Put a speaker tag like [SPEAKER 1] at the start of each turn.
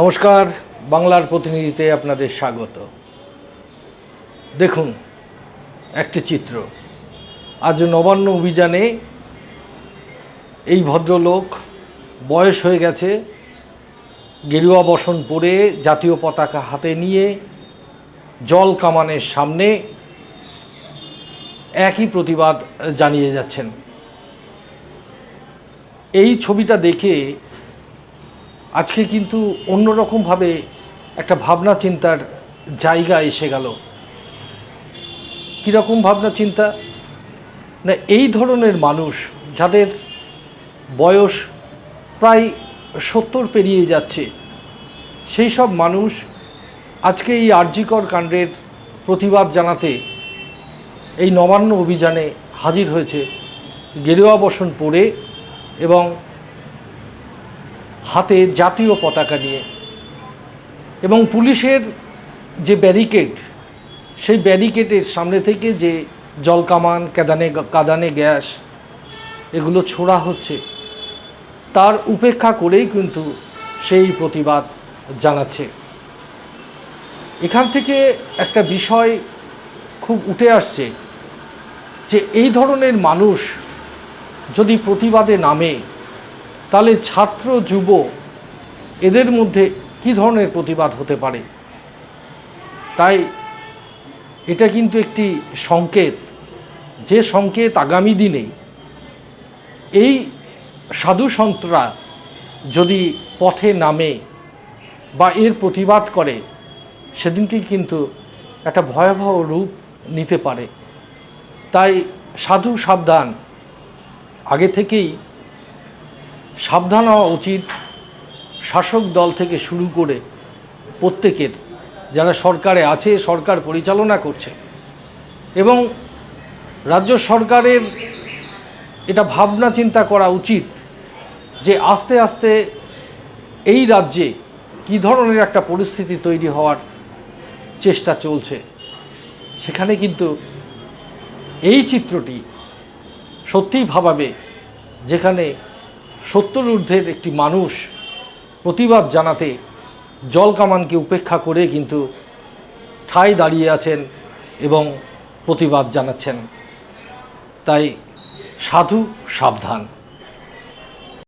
[SPEAKER 1] নমস্কার, বাংলার প্রতিনিধিতে আপনাদের স্বাগত। দেখুন, একটি চিত্র। আজ নবান্ন অভিযানে এই ভদ্রলোক বয়স হয়ে গেছে, গেরুয়া বসন পরে জাতীয় পতাকা হাতে নিয়ে জল কামানের সামনে একই প্রতিবাদ জানিয়ে যাচ্ছেন। এই ছবিটা দেখে আজকে কিন্তু অন্যরকমভাবে একটা ভাবনা চিন্তার জায়গা এসে গেল। কীরকম ভাবনা চিন্তা? না, এই ধরনের মানুষ যাদের বয়স প্রায় সত্তর পেরিয়ে যাচ্ছে, সেই সব মানুষ আজকে এই আর্যিকর কাণ্ডের প্রতিবাদ জানাতে এই নবান্ন অভিযানে হাজির হয়েছে। গেরুয়া বসন পরে এবং হাতে জাতীয় পতাকা নিয়ে। এবং পুলিশের যে ব্যারিকেড, সেই ব্যারিকেডের সামনে থেকে যে জলকামান কাদানে কাদানে গ্যাস, এগুলো ছোড়া হচ্ছে, তার উপেক্ষা করেই কিন্তু সেই প্রতিবাদ জানাচ্ছে। এখান থেকে একটা বিষয় খুব উঠে আসছে যে এই ধরনের মানুষ যদি প্রতিবাদে নামে তাহলে ছাত্র যুব এদের মধ্যে কি ধরনের প্রতিবাদ হতে পারে? তাই এটা কিন্তু একটি সংকেত। যে সংকেত আগামী দিনে এই সাধু সন্তরা যদি পথে নামে বা এর প্রতিবাদ করে সেদিনটি কিন্তু একটা ভয়াবহ রূপ নিতে পারে। তাই সাধু সাবধান। আগে থেকেই সাবধান হওয়া উচিত। শাসক দল থেকে শুরু করে প্রত্যেকের, যারা সরকারে আছে, সরকার পরিচালনা করছে। এবং রাজ্য সরকারের এটা ভাবনা চিন্তা করা উচিত যে আস্তে আস্তে এই রাজ্যে কী ধরনের একটা পরিস্থিতি তৈরি হওয়ার চেষ্টা চলছে। সেখানে কিন্তু এই চিত্রটি সত্যিই ভাবাবে যেখানে সত্তর ঊর্ধ্বের একটি মানুষ প্রতিবাদ জানাতে জল কামানকে উপেক্ষা করে কিন্তু ঠাই দাঁড়িয়ে আছেন এবং প্রতিবাদ জানাচ্ছেন। তাই সাধু সাবধান।